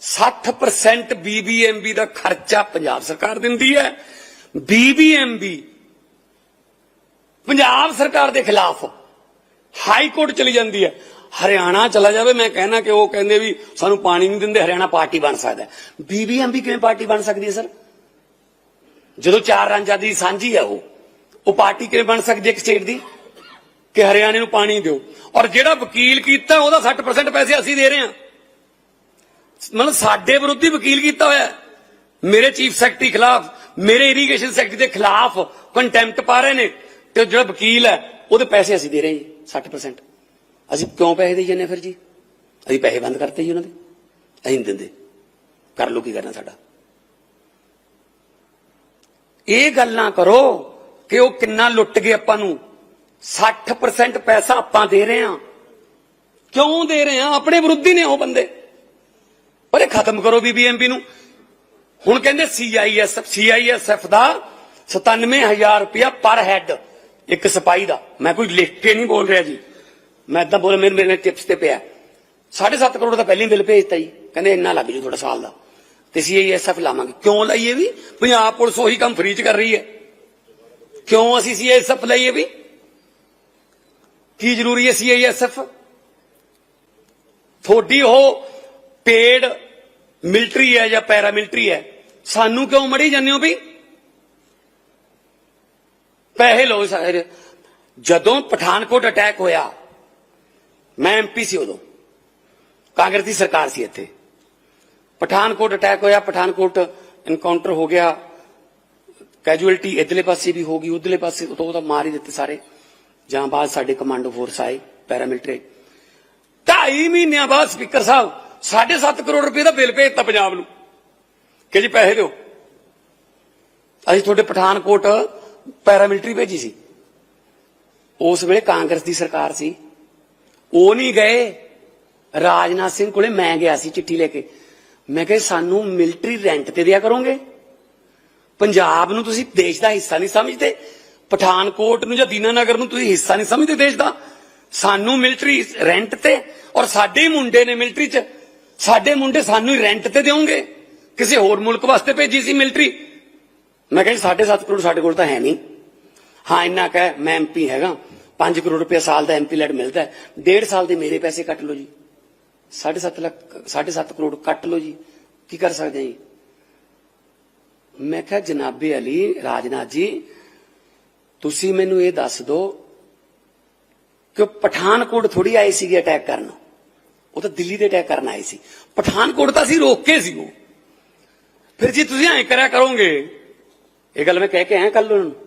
60% ਬੀਬੀਐਮਬੀ ਦਾ ਖਰਚਾ ਪੰਜਾਬ ਸਰਕਾਰ ਦਿੰਦੀ ਹੈ। ਬੀਬੀਐਮਬੀ ਪੰਜਾਬ ਸਰਕਾਰ ਦੇ ਖਿਲਾਫ ਹਾਈ ਕੋਰਟ ਚਲੀ ਜਾਂਦੀ ਹੈ। ਹਰਿਆਣਾ ਚਲਾ ਜਾਵੇ, ਮੈਂ ਕਹਿਣਾ ਕਿ ਉਹ ਕਹਿੰਦੇ ਵੀ ਸਾਨੂੰ ਪਾਣੀ ਨਹੀਂ ਦਿੰਦੇ, ਹਰਿਆਣਾ ਪਾਰਟੀ ਬਣ ਸਕਦਾ ਹੈ। ਬੀਬੀਐਮਬੀ ਕਿਵੇਂ ਪਾਰਟੀ ਬਣ ਸਕਦੀ ਹੈ, ਸਰ? ਜਦੋਂ ਚਾਰ ਰਾਂਝਾਂ ਦੀ ਸਾਂਝੀ ਹੈ ਉਹ ਉਹ ਪਾਰਟੀ ਕਿਵੇਂ ਬਣ ਸਕਦੀ ਹੈ ਇੱਕ ਸਟੇਟ ਦੀ? ਕਿ ਹਰਿਆਣੇ ਨੂੰ ਪਾਣੀ ਦਿਓ। ਔਰ ਜਿਹੜਾ ਵਕੀਲ ਕੀਤਾ, ਉਹਦਾ 60% ਪੈਸੇ ਅਸੀਂ ਦੇ ਰਹੇ ਹਾਂ। ਮਤਲਬ ਸਾਡੇ ਵਿਰੁੱਧੀ ਵਕੀਲ ਕੀਤਾ ਹੋਇਆ ਮੇਰੇ ਚੀਫ ਸੈਕਟਰੀ ਖਿਲਾਫ, ਮੇਰੇ ਇਰੀਗੇਸ਼ਨ ਸੈਕਟਰੀ ਦੇ ਖਿਲਾਫ ਕੰਟੈਂਪਟ ਪਾ ਰਹੇ ਨੇ। ਤੇ ਜਿਹੜਾ ਵਕੀਲ ਹੈ, ਉਹਦੇ ਪੈਸੇ ਅਸੀਂ ਦੇ ਰਹੇ ਹਾਂ ਜੀ 60% ਅਸੀਂ ਕਿਉਂ ਪੈਸੇ ਦੇਈ ਜਾਂਦੇ ਹਾਂ ਫਿਰ ਜੀ? ਅਸੀਂ ਪੈਸੇ ਬੰਦ ਕਰਤੇ ਜੀ ਉਹਨਾਂ ਦੇ। ਅਸੀਂ ਨਹੀਂ ਦਿੰਦੇ। ਕਰ ਲੋ ਕੀ ਕਰਨਾ ਸਾਡਾ। ਇਹ ਗੱਲਾਂ ਕਰੋ ਕਿ ਉਹ ਕਿੰਨਾ ਲੁੱਟ ਗਏ ਆਪਾਂ ਨੂੰ। 60% ਪੈਸਾ ਆਪਾਂ ਦੇ ਰਹੇ ਹਾਂ। ਕਿਉਂ ਦੇ ਰਹੇ ਹਾਂ? ਆਪਣੇ ਵਿਰੁੱਧੀ ਨੇ ਉਹ ਬੰਦੇ। ਪਰ ਇਹ ਖਤਮ ਕਰੋ ਬੀਬੀਐਮਪੀ ਨੂੰ। ਹੁਣ ਕਹਿੰਦੇ ਸੀਆਈਐਸਐਫ ਸੀਆਈਐਸਐਫ ਦਾ 97000 ਰੁਪਇਆ ਪਰ ਹੈਡ ਇੱਕ ਸਿਪਾਹੀ ਦਾ। ਮੈਂ ਕੋਈ ਲਿਖ ਕੇ ਨਹੀਂ ਬੋਲ ਰਿਹਾ ਜੀ। ਮੈਂ ਇਦਾਂ ਬੋਲ ਮੇਰੇ ਮੇਰੇ ਟਿਪਸ ਤੇ ਪਿਆ। 7.5 ਕਰੋੜ ਦਾ ਪਹਿਲਾਂ ਹੀ ਬਿੱਲ ਭੇਜਤਾ ਜੀ। ਕਹਿੰਦੇ ਇੰਨਾ ਲੱਗ ਜੂ ਤੁਹਾਡਾ ਸਾਲ ਦਾ। ਤੇ ਸੀਆਈਐਸਐਫ ਲਾਵਾਂਗੇ। ਕਿਉਂ ਲਾਈਏ ਵੀ? ਪੰਜਾਬ ਪੁਲਿਸ ਉਹੀ ਕੰਮ ਫ੍ਰੀ ਚ ਕਰ ਰਹੀ ਹੈ। ਕਿਉਂ ਅਸੀਂ ਸੀਆਈਐਸਐਫ ਲਾਈਏ ਵੀ? ਕੀ ਜ਼ਰੂਰੀ ਹੈ ਸੀਆਈਐਸਐਫ ਤੁਹਾਡੀ ਉਹ ਪੇਡ ਮਿਲਟਰੀ ਹੈ ਜਾਂ ਪੈਰਾ ਮਿਲਟਰੀ ਹੈ? ਸਾਨੂੰ ਕਿਉਂ ਮੜੀ ਜਾਂਦੇ ਹੋ ਵੀ? ਪੈਸੇ ਲਓ ਸਾਰੇ। ਜਦੋਂ ਪਠਾਨਕੋਟ ਅਟੈਕ ਹੋਇਆ ਮੈਂ ਐਮਪੀ ਸੀ ਉਦੋਂ। ਕਾਂਗਰਸ ਦੀ ਸਰਕਾਰ ਸੀ ਇੱਥੇ। ਪਠਾਨਕੋਟ ਅਟੈਕ ਹੋਇਆ, ਪਠਾਨਕੋਟ ਇਨਕਾਊਂਟਰ ਹੋ ਗਿਆ। ਕੈਜੂਅਲਟੀ ਇਧਰਲੇ ਪਾਸੇ ਵੀ ਹੋ ਗਈ, ਉਧਰਲੇ ਪਾਸੇ ਤੋਂ ਤਾਂ ਮਾਰ ਹੀ ਦਿੱਤੇ ਸਾਰੇ। ਜਾਂ ਬਾਅਦ ਸਾਡੇ ਕਮਾਂਡੋ ਫੋਰਸ ਆਏ ਪੈਰਾਮਿਲਟਰੀ ਢਾਈ ਮਹੀਨਿਆਂ ਬਾਅਦ ਸਪੀਕਰ ਸਾਹਿਬ 7.5 ਕਰੋੜ ਰੁਪਏ ਦਾ ਬਿੱਲ ਭੇਜਤਾ ਪੰਜਾਬ ਨੂੰ। ਕਿ ਜੀ ਪੈਸੇ ਦਿਓ। ਅਸੀਂ ਤੁਹਾਡੇ ਪਠਾਨਕੋਟ ਪੈਰਾਮਿਲਟਰੀ ਭੇਜੀ ਸੀ। ਉਸ ਵੇਲੇ ਕਾਂਗਰਸ ਦੀ ਸਰਕਾਰ ਸੀ। ਉਹ ਨਹੀਂ ਗਏ। ਰਾਜਨਾਥ ਸਿੰਘ ਕੋਲੇ ਮੈਂ ਗਿਆ ਸੀ ਚਿੱਠੀ ਲੈ ਕੇ। ਮੈਂ ਕਿਹਾ, ਸਾਨੂੰ ਮਿਲਟਰੀ ਰੈਂਟ ਤੇ ਦਿਆ ਕਰੋਗੇ। ਪੰਜਾਬ ਨੂੰ ਤੁਸੀਂ ਦੇਸ਼ ਦਾ ਹਿੱਸਾ ਨਹੀਂ ਸਮਝਦੇ। ਪਠਾਨਕੋਟ ਨੂੰ ਜਾਂ ਦੀਨਾਨਗਰ ਨੂੰ ਤੁਸੀਂ ਹਿੱਸਾ ਨਹੀਂ ਸਮਝਦੇ ਦੇਸ਼ ਦਾ। ਸਾਨੂੰ ਮਿਲਟਰੀ ਰੈਂਟ ਤੇ ਔਰ ਸਾਡੇ ਹੀ ਮੁੰਡੇ ਨੇ ਮਿਲਟਰੀ 'ਚ, ਸਾਡੇ ਮੁੰਡੇ ਸਾਨੂੰ ਹੀ ਰੈਂਟ ਤੇ ਦਿਓਗੇ। ਕਿਸੇ ਹੋਰ ਮੁਲਕ ਵਾਸਤੇ ਭੇਜੀ ਸੀ ਮਿਲਟਰੀ ਮੈਂ ਕਿਹਾ ਜੀ 7.5 ਕਰੋੜ ਸਾਡੇ ਕੋਲ ਤਾਂ ਹੈ ਨਹੀਂ। ਹਾਂ, ਇੰਨਾ ਕਹਿ ਮੈਂ ਐਮਪੀ ਹੈਗਾ। 5 ਕਰੋੜ ਰੁਪਏ ਸਾਲ ਦਾ ਐਮਪੀ ਲੈਟ ਮਿਲਦਾ ਹੈ। ਡੇਢ ਸਾਲ ਦੇ ਮੇਰੇ ਪੈਸੇ ਕੱਟ ਲਓ ਜੀ। 7.5 ਲੱਖ 7.5 ਕਰੋੜ ਕੱਟ ਲਓ ਜੀ। ਕੀ ਕਰ ਸਕਦੇ ਹਾਂ ਜੀ? ਮੈਂ ਕਿਹਾ, ਜਨਾਬੇ ਅਲੀ, ਰਾਜਨਾਥ ਜੀ, ਤੁਸੀਂ ਮੈਨੂੰ ਇਹ ਦੱਸ ਦਿਓ ਕਿ ਪਠਾਨਕੋਟ ਥੋੜੀ ਆਏ ਸੀਗੇ ਅਟੈਕ ਕਰਨ। ਉਹ ਤਾਂ ਦਿੱਲੀ ਦੇ ਅਟੈਕ ਕਰਨ ਆਏ ਸੀ। ਪਠਾਨਕੋਟ ਤਾਂ ਅਸੀਂ ਰੋਕ ਕੇ ਸੀ ਉਹ। ਫਿਰ ਜੀ ਤੁਸੀਂ ਐਂ ਕਰਿਆ ਕਰੋਗੇ। ਇਹ ਗੱਲ ਮੈਂ ਕਹਿ ਕੇ ਆਇਆ ਕੱਲ ਉਹਨਾਂ ਨੂੰ।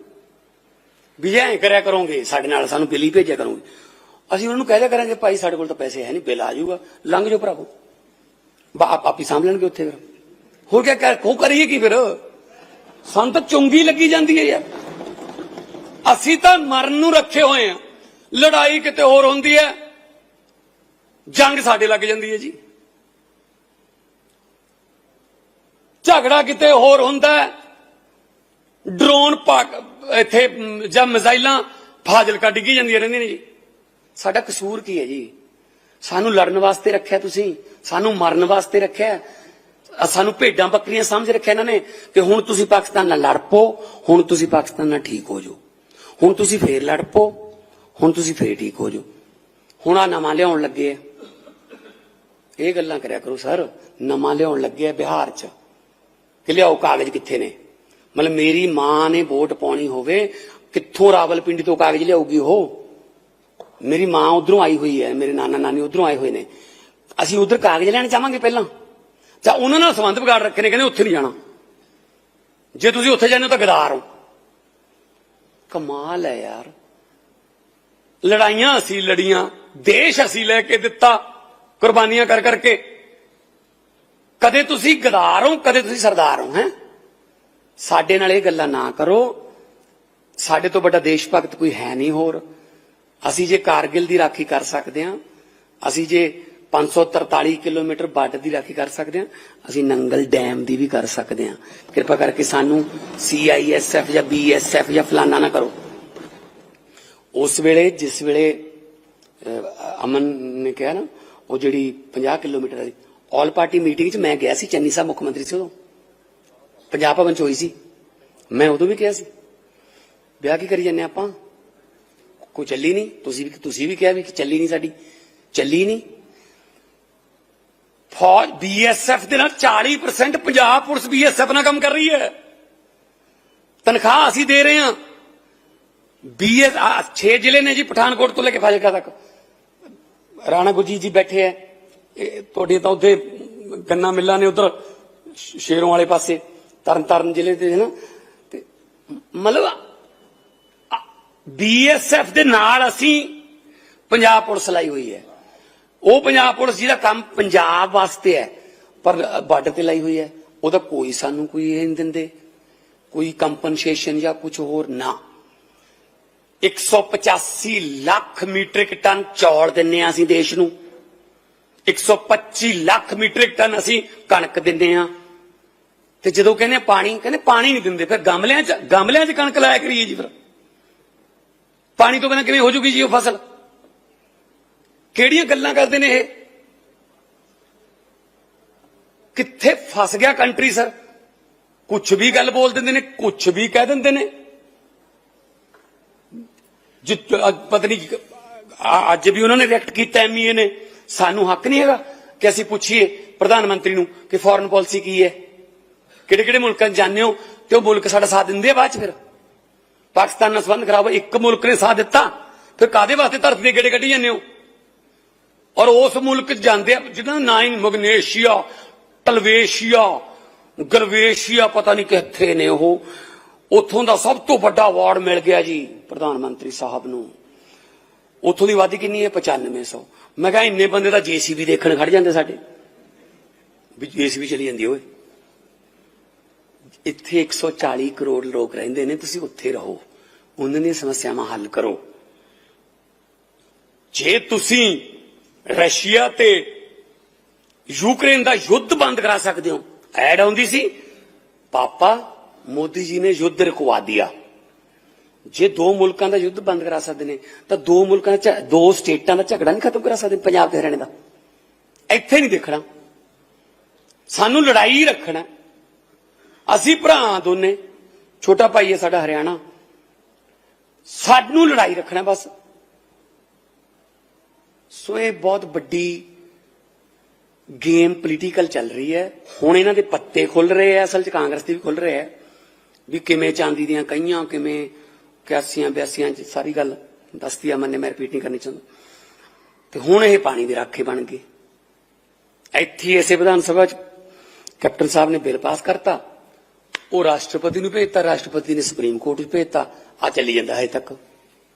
ਵੀ ਐਂ ਕਰਿਆ ਕਰੋਗੇ, ਸਾਡੇ ਨਾਲ ਸਾਨੂੰ ਬਿੱਲ ਹੀ ਭੇਜਿਆ ਕਰੋਗੇ। ਅਸੀਂ ਉਹਨਾਂ ਨੂੰ ਕਹਿ ਦਿਆ ਕਰਾਂਗੇ, ਭਾਈ ਸਾਡੇ ਕੋਲ ਤਾਂ ਪੈਸੇ ਹੈ ਨਹੀਂ, ਬਿੱਲ ਆ ਜਾਊਗਾ, ਲੰਘ ਜਾਓ ਭਰਾਵੋ। ਬਾ, ਆਪ ਆਪੀ ਸਾਂਭ ਲੈਣਗੇ ਉੱਥੇ ਫਿਰ। ਹੋਰ ਕਿਆ ਕਰ ਕੋ ਕਰੀਏ ਕੀ ਫਿਰ? ਸਾਨੂੰ ਤਾਂ ਚੁੰਗੀ ਲੱਗੀ ਜਾਂਦੀ ਹੈ ਯਾਰ। ਅਸੀਂ ਤਾਂ ਮਰਨ ਨੂੰ ਰੱਖੇ ਹੋਏ ਆ ਲੜਾਈ ਕਿਤੇ ਹੋਰ ਹੁੰਦੀ ਹੈ। ਜੰਗ ਸਾਡੇ ਲੱਗ ਜਾਂਦੀ ਹੈ ਜੀ। ਝਗੜਾ ਕਿਤੇ ਹੋਰ ਹੁੰਦਾ ਡਰੋਨ ਪਾਕ ਇੱਥੇ ਜਾਂ ਮਿਜ਼ਾਈਲਾਂ ਫਾਜ਼ਿਲਕਾ ਡਿੱਗੀ ਜਾਂਦੀਆਂ ਰਹਿੰਦੀਆਂ ਨੇ ਜੀ। ਸਾਡਾ ਕਸੂਰ ਕੀ ਹੈ ਜੀ? ਸਾਨੂੰ ਲੜਨ ਵਾਸਤੇ ਰੱਖਿਆ ਤੁਸੀਂ, ਸਾਨੂੰ ਮਰਨ ਵਾਸਤੇ ਰੱਖਿਆ। ਸਾਨੂੰ ਭੇਡਾਂ ਬੱਕਰੀਆਂ ਸਮਝ ਰੱਖਿਆ ਇਹਨਾਂ ਨੇ ਕਿ ਹੁਣ ਤੁਸੀਂ ਪਾਕਿਸਤਾਨ ਨਾਲ ਲੜ ਪੋ ਹੁਣ ਤੁਸੀਂ ਪਾਕਿਸਤਾਨ ਨਾਲ ਠੀਕ ਹੋ ਜਾਓ। ਹੁਣ ਤੁਸੀਂ ਫੇਰ ਲੜ ਪੋ ਹੁਣ ਤੁਸੀਂ ਫੇਰ ਠੀਕ ਹੋ ਜਾਓ। ਹੁਣ ਆ ਨਵਾਂ ਲਿਆਉਣ ਲੱਗੇ ਆ। ਇਹ ਗੱਲਾਂ ਕਰਿਆ ਕਰੋ ਸਰ, ਨਵਾਂ ਲਿਆਉਣ ਲੱਗੇ ਆ ਬਿਹਾਰ 'ਚ। ਕਿ ਲਿਆਓ ਕਾਗਜ਼ ਕਿੱਥੇ ਨੇ? ਮਤਲਬ ਮੇਰੀ ਮਾਂ ਨੇ ਵੋਟ ਪਾਉਣੀ ਹੋਵੇ, ਕਿੱਥੋਂ ਰਾਵਲਪਿੰਡੀ ਤੋਂ ਕਾਗਜ਼ ਲਿਆਊਗੀ ਉਹ? ਮੇਰੀ ਮਾਂ ਉਧਰੋਂ ਆਈ ਹੋਈ ਹੈ, ਮੇਰੇ ਨਾਨਾ ਨਾਨੀ ਉਧਰੋਂ ਆਏ ਹੋਏ ਨੇ। ਅਸੀਂ ਉਧਰ ਕਾਗਜ਼ ਲੈਣ ਚਾਹਾਂਗੇ ਪਹਿਲਾਂ? ਜਾਂ ਉਹਨਾਂ ਨਾਲ ਸੰਬੰਧ ਵਿਗਾੜ ਰੱਖੇ ਨੇ, ਕਹਿੰਦੇ ਉੱਥੇ ਨਹੀਂ ਜਾਣਾ। ਜੇ ਤੁਸੀਂ ਉੱਥੇ ਜਾਂਦੇ ਹੋ ਤਾਂ ਗਦਾਰ ਹੋ। ਕਮਾਲ ਹੈ ਯਾਰ। ਲੜਾਈਆਂ ਅਸੀਂ ਲੜੀਆਂ, ਦੇਸ਼ ਅਸੀਂ ਲੈ ਕੇ ਦਿੱਤਾ, ਕੁਰਬਾਨੀਆਂ ਕਰ ਕਰਕੇ। ਕਦੇ ਤੁਸੀਂ ਗਦਾਰ ਹੋ, ਕਦੇ ਤੁਸੀਂ ਸਰਦਾਰ ਹੋ, ਹੈ? ਸਾਡੇ ਨਾਲ ਇਹ ਗੱਲਾਂ ਨਾ ਕਰੋ। ਸਾਡੇ ਤੋਂ ਵੱਡਾ ਦੇਸ਼ ਭਗਤ ਕੋਈ ਹੈ ਨਹੀਂ ਹੋਰ। ਅਸੀਂ ਜੇ ਕਾਰਗਿਲ ਦੀ ਰਾਖੀ ਕਰ ਸਕਦੇ ਹਾਂ, ਅਸੀਂ ਜੇ 543 ਕਿਲੋਮੀਟਰ ਬਾਰਡਰ ਦੀ ਰਾਖੀ ਕਰ ਸਕਦੇ ਹਾਂ, ਅਸੀਂ ਨੰਗਲ ਡੈਮ ਦੀ ਵੀ ਕਰ ਸਕਦੇ ਹਾਂ। ਕਿਰਪਾ ਕਰਕੇ ਸਾਨੂੰ ਸੀਆਈਐਸਐਫ ਜਾਂ ਬੀਐਸਐਫ ਜਾਂ ਫਲਾਨਾ ਨਾ ਕਰੋ। ਉਸ ਵੇਲੇ, ਜਿਸ ਵੇਲੇ ਅਮਨ ਨੇ ਕਿਹਾ ਨਾ, ਉਹ ਜਿਹੜੀ 50 ਕਿਲੋਮੀਟਰ ਵਾਲੀ ਆਲ ਪਾਰਟੀ ਮੀਟਿੰਗ 'ਚ ਮੈਂ ਗਿਆ ਸੀ, ਚੰਨੀ ਸਾਹਿਬ ਮੁੱਖ ਮੰਤਰੀ ਸੀ ਉਦੋਂ। ਪੰਜਾਬ ਭਵਨ 'ਚ ਹੋਈ ਸੀ ਮੈਂ ਉਦੋਂ ਵੀ ਕਿਹਾ ਸੀ ਵਿਆਹ ਕੀ ਕਰੀ ਜਾਂਦੇ ਆਪਾਂ ਕੋਈ ਚੱਲੀ ਨਹੀਂ ਤੁਸੀਂ ਵੀ ਤੁਸੀਂ ਵੀ ਕਿਹਾ ਵੀ ਕਿ ਚੱਲੀ ਨਹੀਂ ਸਾਡੀ ਚੱਲੀ ਨਹੀਂ ਫੌਜ ਬੀਐਸਐਫ ਦੇ ਨਾਲ 40% ਪੰਜਾਬ ਪੁਲਿਸ ਬੀਐਸਐਫ ਨਾਲ ਕੰਮ ਕਰ ਰਹੀ ਹੈ ਤਨਖਾਹ ਅਸੀਂ ਦੇ ਰਹੇ ਹਾਂ ਬੀਐਸ 6 ਜ਼ਿਲ੍ਹੇ ਨੇ ਜੀ ਪਠਾਨਕੋਟ ਤੋਂ ਲੈ ਕੇ ਫਾਜ਼ਿਲਕਾ ਤੱਕ ਰਾਣਾ ਗੁਰਜੀਤ ਜੀ ਬੈਠੇ ਐ ਇਹ ਤੁਹਾਡੇ ਤਾਂ ਉੱਥੇ ਗੰਨਾ ਮਿੱਲਾਂ ਨੇ ਉਧਰ ਸ਼ੇਰੋਂ ਵਾਲੇ ਪਾਸੇ ਤਰਨ ਤਾਰਨ ਜ਼ਿਲ੍ਹੇ ਦੇ ਹੈ ਨਾ ਤੇ ਮਤਲਬ ਬੀਐਸਐਫ ਦੇ ਨਾਲ ਅਸੀਂ ਪੰਜਾਬ ਪੁਲਿਸ ਲਾਈ ਹੋਈ ਹੈ। ਉਹ ਪੰਜਾਬ ਪੁਲਿਸ ਜਿਹਦਾ ਕੰਮ ਪੰਜਾਬ ਵਾਸਤੇ ਹੈ, ਪਰ ਬਾਰਡਰ ਤੇ ਲਾਈ ਹੋਈ ਹੈ। ਉਹਦਾ ਕੋਈ ਸਾਨੂੰ ਕੋਈ ਇਹ ਨਹੀਂ ਦਿੰਦੇ। ਕੋਈ ਕੰਪਨਸੇਸ਼ਨ ਜਾਂ ਕੁਝ ਹੋਰ ਨਾ। 185 ਲੱਖ ਮੀਟ੍ਰਿਕ ਟਨ ਚੌਲ ਦਿੰਨੇ ਆ ਅਸੀਂ ਦੇਸ਼ ਨੂੰ। 125 ਲੱਖ ਮੀਟ੍ਰਿਕ ਟਨ ਅਸੀਂ ਕਣਕ ਦਿੰਦੇ ਆ ਤੇ ਜਦੋਂ ਕਹਿੰਦੇ ਪਾਣੀ ਕਹਿੰਦੇ ਪਾਣੀ ਨਹੀਂ ਦਿੰਦੇ, ਫਿਰ ਗਮਲਿਆਂ 'ਚ ਗਮਲਿਆਂ 'ਚ ਕਣਕ ਲਾਇਆ ਕਰੀਏ ਜੀ ਫਿਰ। ਪਾਣੀ ਤੋਂ ਬਿਨਾਂ ਕਿਵੇਂ ਹੋ ਜੂਗੀ ਜੀ ਉਹ ਫਸਲ? ਕਿਹੜੀਆਂ ਗੱਲਾਂ ਕਰਦੇ ਨੇ ਇਹ? ਕਿੱਥੇ ਫਸ ਗਿਆ ਕੰਟਰੀ ਸਰ ਕੁਝ ਵੀ ਗੱਲ ਬੋਲ ਦਿੰਦੇ ਨੇ ਕੁਝ ਵੀ ਕਹਿ ਦਿੰਦੇ ਨੇ। ਜਿੱਤ ਪਤਾ ਨਹੀਂ ਅੱਜ ਵੀ ਉਹਨਾਂ ਨੇ ਰਿਐਕਟ ਕੀਤਾ ਐਮਈਏ ਨੇ। ਸਾਨੂੰ ਹੱਕ ਨਹੀਂ ਹੈਗਾ ਕਿ ਅਸੀਂ ਪੁੱਛੀਏ ਪ੍ਰਧਾਨ ਮੰਤਰੀ ਨੂੰ ਕਿ ਫੋਰਨ ਪਾਲਿਸੀ ਕੀ ਹੈ। ਕਿਹੜੇ ਕਿਹੜੇ ਮੁਲਕਾਂ 'ਚ ਜਾਂਦੇ ਹੋ ਤੇ ਉਹ ਮੁਲਕ ਸਾਡਾ ਸਾਥ ਦਿੰਦੇ ਆ ਬਾਅਦ ਚ ਫਿਰ? ਪਾਕਿਸਤਾਨ ਨਾਲ ਸੰਬੰਧ ਖਰਾਬ ਇੱਕ ਮੁਲਕ ਨੇ ਸਾਥ ਦਿੱਤਾ, ਫਿਰ ਕਾਦੇ ਵਾਸਤੇ ਧਰਤੀ ਦੇ ਗੇੜੇ ਕੱਢੀ ਜਾਂਦੇ ਹੋ? ਔਰ ਉਸ ਮੁਲਕ ਜਾਂਦੇ ਆ ਜਿਹਦਾ ਨਾਂ ਹੀ ਮਗਨੇਸ਼ੀਆ ਟਲਵੇਸ਼ੀਆ ਗਰਵੇਸ਼ੀਆ, ਪਤਾ ਨਹੀਂ ਕਿੱਥੇ ਨੇ ਉਹ। ਉੱਥੋਂ ਦਾ ਸਭ ਤੋਂ ਵੱਡਾ ਅਵਾਰਡ ਮਿਲ ਗਿਆ ਜੀ, ਪ੍ਰਧਾਨ ਮੰਤਰੀ ਸਾਹਿਬ ਨੂੰ। ਉੱਥੋਂ ਦੀ ਆਬਾਦੀ ਕਿੰਨੀ ਹੈ? 9500 ਮੈਂ ਕਿਹਾ ਇੰਨੇ ਬੰਦੇ ਤਾਂ ਜੀਸੀਬੀ ਦੇਖਣ ਖੜ ਜਾਂਦੇ ਸਾਡੇ। ਵੀ ਜੀਸੀਬੀ ਚਲੀ ਜਾਂਦੀ ਓਏ। ਇੱਥੇ 140 ਕਰੋੜ ਲੋਕ ਰਹਿੰਦੇ ਨੇ, ਤੁਸੀਂ ਉੱਥੇ ਰਹੋ। ਉਹਨਾਂ ਦੀਆਂ ਸਮੱਸਿਆਵਾਂ ਹੱਲ ਕਰੋ। ਜੇ ਤੁਸੀਂ ਰਸ਼ੀਆ ਤੇ ਯੂਕਰੇਨ ਦਾ ਯੁੱਧ ਬੰਦ ਕਰਾ ਸਕਦੇ ਹੋ, ਐਡ ਆਉਂਦੀ ਸੀ, ਪਾਪਾ ਮੋਦੀ ਜੀ ਨੇ ਯੁੱਧ ਰੁਕਵਾ ਦਿਆ। ਜੇ ਦੋ ਮੁਲਕਾਂ ਦਾ ਯੁੱਧ ਬੰਦ ਕਰਾ ਸਕਦੇ ਨੇ, ਤਾਂ ਦੋ ਮੁਲਕਾਂ ਦਾ ਝ- ਦੋ ਸਟੇਟਾਂ ਦਾ ਝਗੜਾ ਨਹੀਂ ਖਤਮ ਕਰਾ ਸਕਦੇ ਪੰਜਾਬ ਤੇ ਹਰਿਆਣੇ ਦਾ। ਇੱਥੇ ਨਹੀਂ ਦੇਖਣਾ। ਸਾਨੂੰ ਲੜਾਈ ਰੱਖਣਾ। ਅਸੀਂ ਭਰਾ ਹਾਂ ਦੋਨੇ। ਛੋਟਾ ਭਾਈ ਹੈ ਸਾਡਾ ਹਰਿਆਣਾ। ਸਾਨੂੰ ਲੜਾਈ ਰੱਖਣਾ ਬਸ। ਸੋ ਇਹ ਬਹੁਤ ਵੱਡੀ ਗੇਮ ਪੋਲੀਟੀਕਲ ਚੱਲ ਰਹੀ ਹੈ। ਹੁਣ ਇਹਨਾਂ ਦੇ ਪੱਤੇ ਖੁੱਲ ਰਹੇ ਆ, ਅਸਲ 'ਚ ਕਾਂਗਰਸ ਦੇ ਵੀ ਖੁੱਲ ਰਹੇ ਆ। ਵੀ ਕਿਵੇਂ ਚਾਂਦੀ ਦੀਆਂ ਕਈਆਂ, ਕਿਵੇਂ 81 82 ਚ ਸਾਰੀ ਗੱਲ ਦੱਸਦੀ ਆ ਮੰਨੇ ਮੈਂ ਰਿਪੀਟ ਨਹੀਂ ਕਰਨੀ ਚਾਹੁੰਦਾ। ਤੇ ਹੁਣ ਇਹ ਪਾਣੀ ਦੇ ਰਾਖੇ ਬਣ ਗਏ। ਇੱਥੇ ਇਸੇ ਵਿਧਾਨ ਸਭਾ 'ਚ ਕੈਪਟਨ ਸਾਹਿਬ ਨੇ ਬਿੱਲ ਪਾਸ ਕਰਤਾ। ਉਹ ਰਾਸ਼ਟਰਪਤੀ ਨੂੰ ਭੇਜਤਾ, ਰਾਸ਼ਟਰਪਤੀ ਨੇ ਸੁਪਰੀਮ ਕੋਰਟ 'ਚ ਭੇਜਤਾ, ਆ ਚੱਲੀ ਜਾਂਦਾ ਹੈ ਤੱਕ।